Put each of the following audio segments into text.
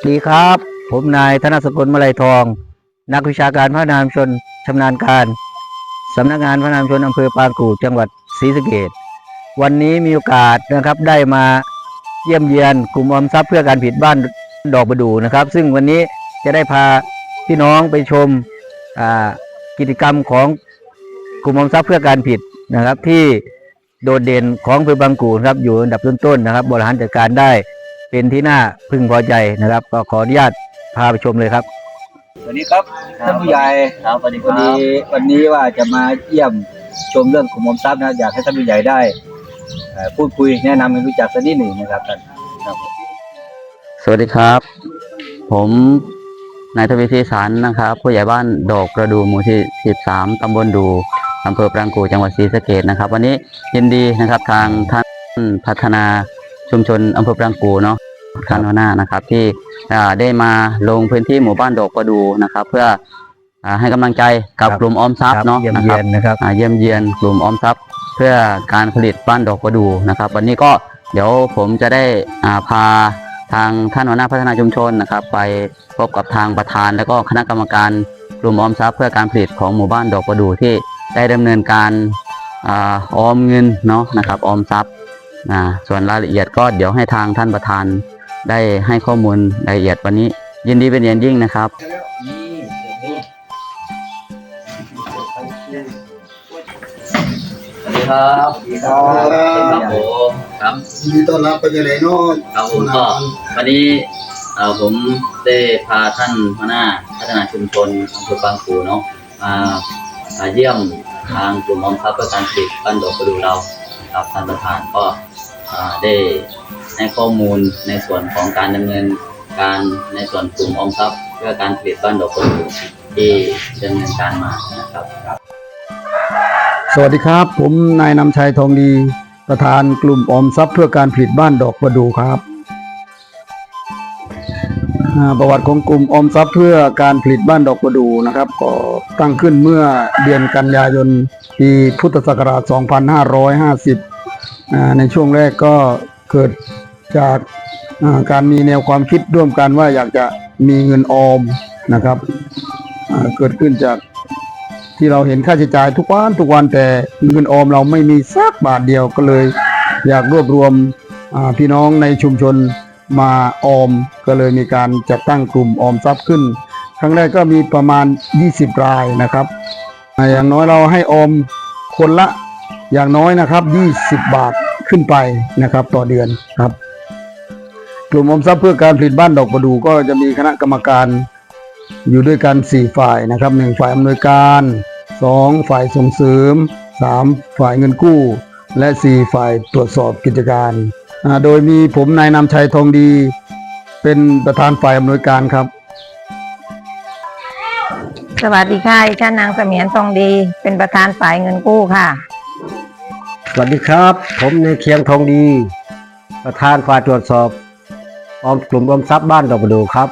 สดีครับ ผมนายธนสกุลมาลัยทอง นักวิชาการพัฒนามชนชำนาญการสำนักงานพัฒนามชนอำเภอปางกู่จังหวัดศรีสะเกษวันนี้มีโอกาสนะครับได้มาเยี่ยมเยียนกลุ่มออมทรัพย์เพื่อการผิดบ้านดอกประดูนะครับ ซึ่งวันนี้จะได้พาพี่น้องไปชมกิจกรรมของกลุ่มออมทรัพย์เพื่อการผิดนะครับที่โดดเด่นของอำเภอบางกู่นะครับอยู่อันดับต้นๆนะครับบริหารจัดการได้ เป็นที่น่าพึงพอใจนะครับ ก็ขออนุญาตพาไปชมเลยครับ สวัสดีครับท่านผู้ใหญ่ครับสวัสดีคพอรับดีวันนี้ว่าจะมาเยี่ยมชมเรื่องขุมอมทรัพย์นะอยากให้ท่านผู้ใหญ่ได้เอ่อพูดคุยแนะนำให้รู้จักสักนิดหนึ่งนะครับท่านครับสวัสดีครับ ผมนายทวีศรีสารนะครับ ผู้ใหญ่บ้านดอกกระดูหมู่ที่ 13 ตำบลดูอำเภอปรางกูจังหวัดศรีสะเกษนะครับ วันนี้ยินดีนะครับทางท่านพัฒนา ชุมชนอำเภอปรางกูเนาะท่านหัวหน้านะครับ ที่อ่าได้มาลงพื้นที่หมู่บ้านดอกกระดูนะครับ เพื่ออ่าให้กำลังใจกับกลุ่มออมทรัพย์เนาะเยี่ยมนะคเยีรัยบนนะครับอ่าเยี่ยมเยียนกลุ่มออมทรัพย์ เพื่อการผลิตบ้านดอกประดูนะครับ วันนี้ก็เดี๋ยวผมจะได้อ่าพาทางท่านหัวหน้าพัฒนาชุมชนนะครับ ไปพบกับทางประธาน แล้วก็คณะกรรมการกลุ่มออมทรัพย์ เพื่อการผลิตของหมู่บ้านดอกประดูที่ได้ดำเนินการอาออมเงินเนาะนะครับออมทรัพย์ นะส่วนรายละเอียดก็เดี๋ยวให้ทางท่านประธานได้ให้ข้อมูลรายละเอียดวันนี้ ยินดีเป็นอย่างยิ่งนะครับสวัสดีครับครับผมครับยินดีต้อนรับไปยังไงเนาะครับผมก็วันนี้เอ่อผมได้พาท่านหัวหน้าพัฒนาชุมชนอำเภอบางปูเนาะมามาเยี่ยมทางกลุ่มออมทรัพย์เพื่อการผลิตบ้านดอกประดูเราครับท่านประธานก็อ่า ได้ให้ข้อมูลในส่วนของการดำเนินการในส่วนกลุ่มออมทรัพย์เพื่อการผลิตบ้านดอกประดูที่ดำเนินการมานะครับ สวัสดีครับ ผมนายนำชัยทองดี ประธานกลุ่มออมทรัพย์เพื่อการผลิตบ้านดอกประดูครับประวัติของกลุ่มออมทรัพย์เพื่อการผลิตบ้านดอกประดูนะครับก็ตั้งขึ้นเมื่อเดือนกันยายนปีพุทธศักราช 2550 ในช่วงแรกก็เกิดจากการมีแนวความคิดร่วมกันว่าอยากจะมีเงินออมนะครับเกิดขึ้นจากที่เราเห็นค่าใช้จ่ายทุกวันทุกวันแต่เงินออมเราไม่มีสักบาทเดียวก็เลย อยากรวบรวมพี่น้องในชุมชนมาออม ก็เลยมีการจัดตั้งกลุ่มออมทรัพย์ขึ้น ครั้งแรกก็มีประมาณ 20 รายนะครับ อย่างน้อยเราให้ออมคนละ อย่างน้อยนะครับ 20 บาทขึ้นไปนะครับ ต่อเดือนครับ กลุ่มอมทรัพย์เพื่อการผลิตบ้านดอกประดูก็จะมีคณะกรรมการอยู่ด้วยกัน 4 ฝ่ายนะครับ 1 ฝ่ายอำนวยการ 2 ฝ่ายส่งเสริม 3 ฝ่ายเงินกู้ และ 4 ฝ่ายตรวจสอบกิจการอ่าโดยมีผมนายนำชัยทองดี เป็นประธานฝ่ายอำนวยการครับ สวัสดีค่ะ ดิฉันนางเสมียนทองดี เป็นประธานฝ่ายเงินกู้ค่ะ สวัสดีครับ ผมในเคียงทองดี ประธานฝ่ายตรวจสอบออมกลุ่มออมทรัพย์บ้านดอกประดูครับ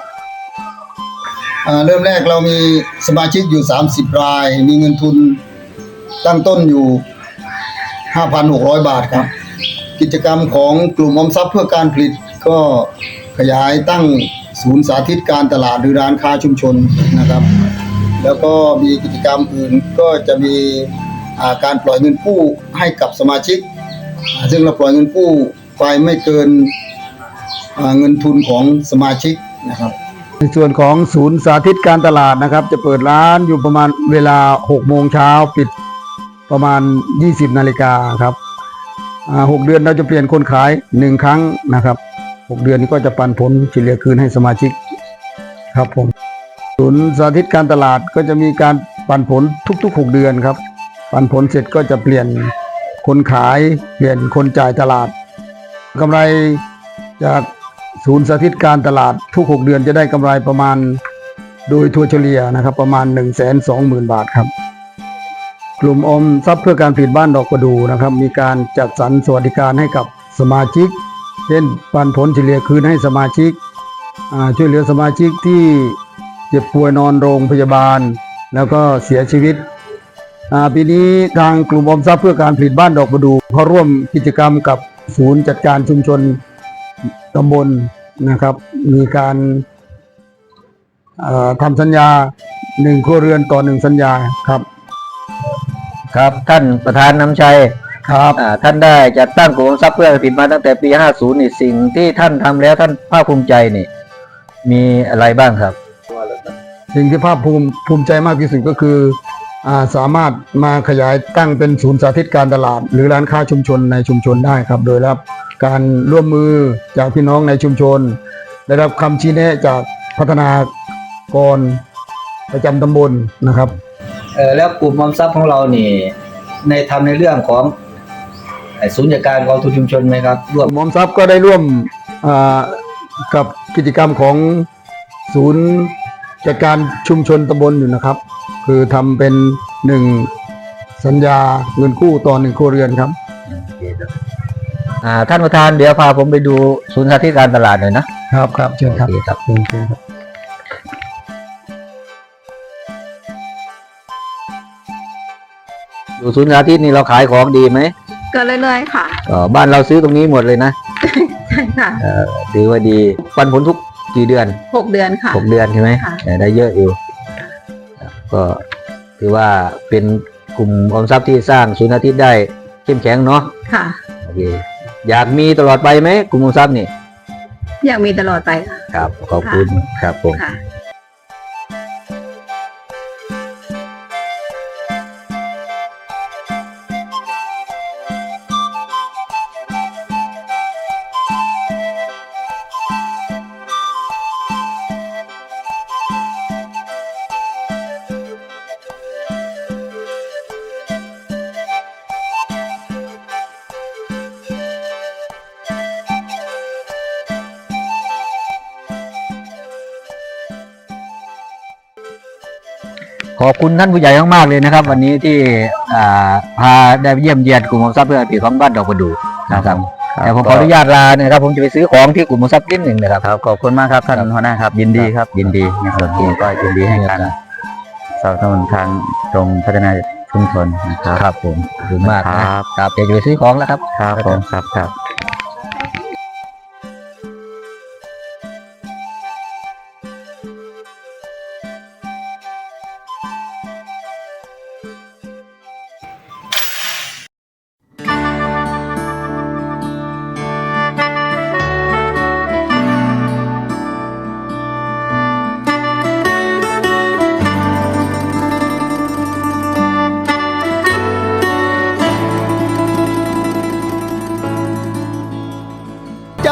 เริ่มแรกเรามีสมาชิกอยู่ 30 ราย มีเงินทุนตั้งต้นอยู่ 5,600 บาทครับ กิจกรรมของกลุ่มออมทรัพย์เพื่อการผลิตก็ขยายตั้งศูนย์สาธิตการตลาดหรือร้านค้าชุมชนนะครับ แล้วก็มีกิจกรรมอื่นก็จะมี การปล่อยเงินกู้ให้กับสมาชิก ซึ่งเราปล่อยเงินกู้ไปไม่เกินเงินทุนของสมาชิกนะครับ ในส่วนของศูนย์สาธิตการตลาดนะครับ จะเปิดร้านอยู่ประมาณเวลา 6 โมงเช้าปิดประมาณ 20 นาฬิกาครับหกเดือนเราจะเปลี่ยนคนขายหนึ่งครั้งนะครับ6เดือนนี้ก็จะปันผลเฉลี่ยคืนให้สมาชิกครับผมศูนย์สาธิตการตลาดก็จะมีการปันผลทุกๆ 6 เดือนครับ ปันผลเสร็จก็จะเปลี่ยนคนขาย เปลี่ยนคนจ่ายตลาดกำไรจากศูนย์สาธิตการตลาดทุก 6 เดือนจะได้กำไรประมาณโดยทั่วเฉลี่ยนะครับ ประมาณ 1 2 0 0 0 0 บาทครับ กลุ่มอมทรัพย์เพื่อการผลิตบ้านดอกประดูนะครับ มีการจัดสรรสวัสดิการให้กับสมาชิก เช่นปันผลเฉลี่ยคืนให้สมาชิก ช่วยเหลือสมาชิกที่เจ็บป่วยนอนโรงพยาบาล แล้วก็เสียชีวิต ปีนี้ทางกลุ่มออมทรัพย์เพื่อการผลิตบ้านดอกประดูเขาร่วมกิจกรรมกับศูนย์จัดการชุมชนตำบลนะครับ มีการเอ่อทำสัญญาหนึ่งครัวเรือนต่อหนึ่งสัญญาครับ ครับท่านประธานน้ำชัยครับอ่าท่านได้จัดตั้งกลุ่มออมทรัพย์เพื่อผลิตมาตั้งแต่ปี 50นี่สิ่งที่ท่านทำแล้วท่านภาคภูมิใจนี่ มีอะไรบ้างครับ สิ่งที่ภาคภูมิภูมิใจมากที่สุดก็คืออา สามารถมาขยายตั้งเป็นศูนย์สาธิตการตลาด หรือร้านค้าชุมชนในชุมชนได้ครับ โดยรับการร่วมมือจากพี่น้องในชุมชน ได้รับคำชี้แนะจากพัฒนากรประจำตำบลนะครับเออแล้วกลุ่มออมทรัพย์ของเรานี่ในทำในเรื่องของไอ้ศูนย์จัดการกองทุนชุมชนไหมครับร่วมหมอมทรัพย์ก็ได้ร่วมอ่ากับกิจกรรมของศูนย์จัดการชุมชนตำบลอยู่นะครับ คือทำเป็นหนึ่งสัญญาเงินกู้ต่อหนึ่งครัวเรือนครับ อ่าท่านประธานเดี๋ยวพาผมไปดูศูนย์สาธิตการตลาดหน่อยนะครับครับเชิญครับ โอเคครับ เชิญเชิญครับ ดูศูนย์สาธิตนี่เราขายของดีไหมก็เรื่อยๆค่ะก็บ้านเราซื้อตรงนี้หมดเลยนะใช่ค่ะเออถือว่าดีปันผลทุกกี่เดือนหกเดือนค่ะ หกเดือนใช่ไหมค่ะ เออได้เยอะอยู่ ก็ถือว่าเป็นกลุ่มออมทรัพย์ที่สร้างศูนย์อาทิตย์ได้เข้มแข็งเนาะค่ะ โอเคอยากมีตลอดไปไหมกลุ่มออมทรัพย์นี่ อยากมีตลอดไปค่ะ ครับ ขอบคุณครับผม ค่ะ อบคุณท่านผู้ใหญ่มากๆเลยนะครับ วันนี้ที่อ่าพาได้เยี่ยมเยียนกลุ่มออมทรัพย์เพื่อผีของบ้านดอกประดูนะครับแต่ผมขออนุญาตลานะครับ ผมจะไปซื้อของที่กลุ่มออมทรัพย์นิดหนึ่งนะครับครับขอบคุณมากครับท่านหัวหน้าครับ ยินดีครับ ยินดีในส่วนนี้ก็ยินดีให้การสนับสนุนทางตรงพัฒนาชุมชนนะครับครับผมขอบคุณมากคนะรับครับเดี๋ยวจะไปซื้อของแล้วครับครับผมครับครับ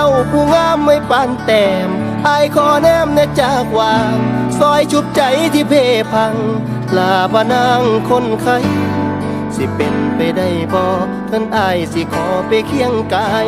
าผู้งามไม่ปานแต้มอายขอแนมแนจากวาง ซอยชุบใจที่เพพัง ลาบนางคนไข้สิเป็นไปได้บ่ท่านอายสิขอไปเคียงกาย